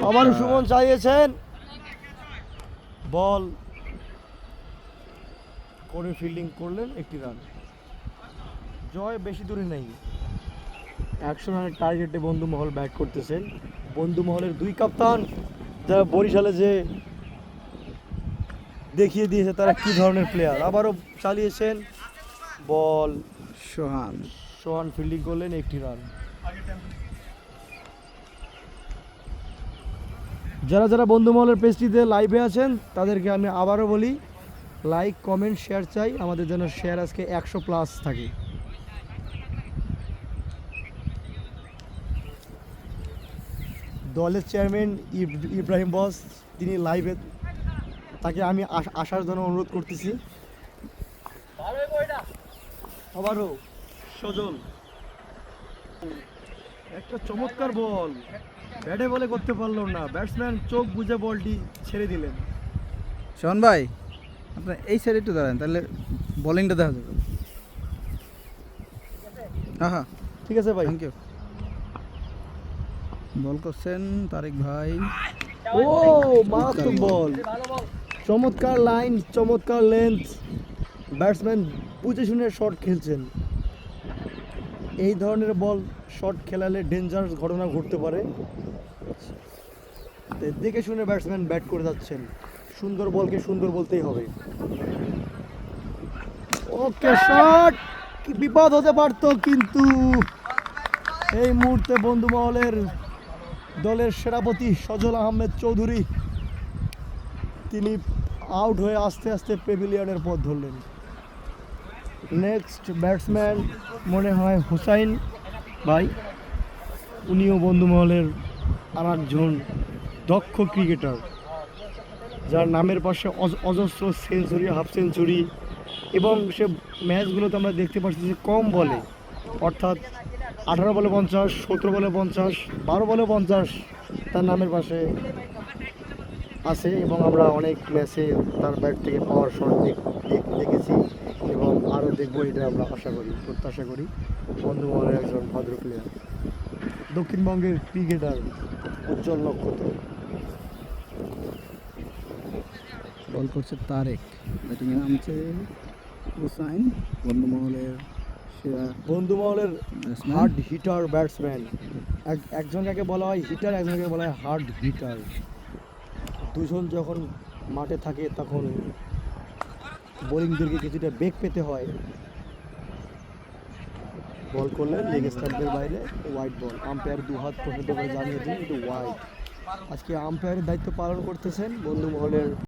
আবার সুমন চাইয়েছেন। বল। করে ফিল্ডিং করলেন? একটি রান জয় বেশি দূরে নেই। একশো রানের টার্গেটে বন্ধু মহল ব্যাট করতেছেন। বন্ধু মহলের দুই কাপ্তান যারা বরিশালে যে দেখিয়ে দিয়েছে তারা কি ধরনের প্লেয়ার আবারও চালিয়েছেন। বল। সোহান। সোহান ফিল্ডিং করলেন একটি রান যারা যারা বন্ধুমহলের পেজটিতে লাইভে আছেন, তাদেরকে আমি আবারও বলি লাইক কমেন্ট শেয়ার চাই। আমাদের যেন শেয়ার আজকে একশো প্লাস থাকে। দলের চেয়ারম্যান ইব- ইব্রাহিম বস, তিনি লাইভে তাকে আমি আসার জন্য অনুরোধ করতেছি। আবারও, সজল। একটা চমৎকার বল। ব্যাটে বলে করতে পারল না। ব্যাটসম্যান চোখ বুঝে বলটি ছেড়ে দিলেন। সোহান ভাই আপনার এই সাইডে একটু দাঁড়ান তাহলে বোলিংটা দেখা যাবে। হ্যাঁ ঠিক আছে ভাই। থ্যাংক ইউ বল করছেন তারেক ভাই। ও মারাত্মক বল চমৎকার লাইন চমৎকার লেন্থ ব্যাটসম্যান বুঝে শুনে শট খেলছেন। এই ধরনের বল শট খেলালে ডেঞ্জারাস ঘটনা ঘটতে পারে। তাই দেখে শুনে ব্যাটসম্যান ব্যাট করে যাচ্ছেন। সুন্দর বলকে সুন্দর বলতেই হবে। ওকে শট বিপদ হতে পারতো কিন্তু এই মুহূর্তে বন্ধু মহলের দলের সেনাপতি সজল আহমেদ চৌধুরী, তিনি আউট হয়ে আস্তে আস্তে পেভিলিয়নের পথ ধরলেন। নেক্সট ব্যাটসম্যান মনে হয় হুসাইন ভাই, উনিও বন্ধুমহলের আর একজন দক্ষ ক্রিকেটার, যার নামের পাশে অজস্র সেঞ্চুরি, হাফ সেঞ্চুরি, এবং সে ম্যাচগুলোতে আমরা দেখতে পাচ্ছি যে কম বলে, অর্থাৎ আঠারো বলে পঞ্চাশ, সতেরো বলে পঞ্চাশ, বারো বলে পঞ্চাশ তার নামের পাশে আছে, এবং আমরা অনেক ম্যাচে তার ব্যাট থেকে পাওয়ার শট দেখেছি, এবং আরও দেখব এটা আমরা আশা করি, প্রত্যাশা করি। বন্ধু মহলের একজন ভদ্র প্লেয়ার দক্ষিণবঙ্গের ক্রিকেটার উজ্জ্বল নক্ষত্র। বল করছে তারেক। ব্যাটিংয়ে নামছে হুসাইন বন্ধুমহলের সেরা বন্ধু মহলের হার্ড হিটার ব্যাটসম্যান এক একজনকে বলা হয় হিটার একজনকে বলা হয় হার্ড হিটার দুজন যখন মাঠে থাকে তখন বোলিং বোলিংদেরকে কিছুটা বেগ পেতে হয়। বল করলে লেগ স্ট্যাম্পের বাইরে হোয়াইট বল আম্পায়ার দু হাত পর্যন্ত করে জানিয়ে দিন কিন্তু হোয়াইট আজকে আম্পায়ারের দায়িত্ব পালন করতেছেন বন্ধু মহলের